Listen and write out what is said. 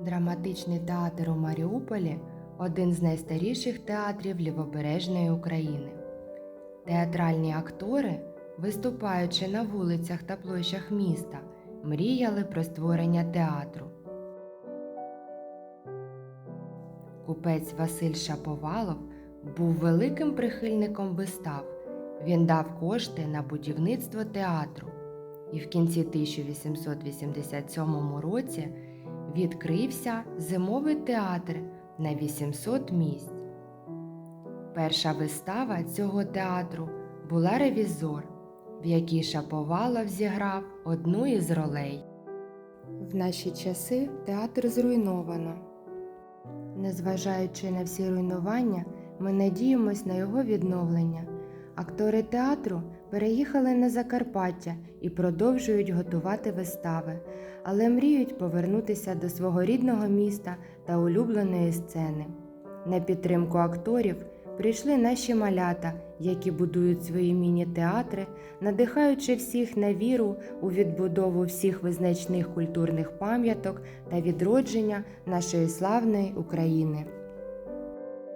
Драматичний театр у Маріуполі один з найстаріших театрів Лівобережної України. Театральні актори, виступаючи на вулицях та площах міста, мріяли про створення театру. Купець Василь Шаповалов був великим прихильником вистав. Він дав кошти на будівництво театру і в кінці 1887 році відкрився зимовий театр на 800 місць. Перша вистава цього театру була Ревізор, в якій Шаповалов зіграв одну із ролей. В наші часи театр зруйновано. Незважаючи на всі руйнування, ми надіємось на його відновлення. Актори театру переїхали на Закарпаття і продовжують готувати вистави, але мріють повернутися до свого рідного міста та улюбленої сцени. На підтримку акторів прийшли наші малята, які будують свої міні-театри, надихаючи всіх на віру у відбудову всіх визначних культурних пам'яток та відродження нашої славної України.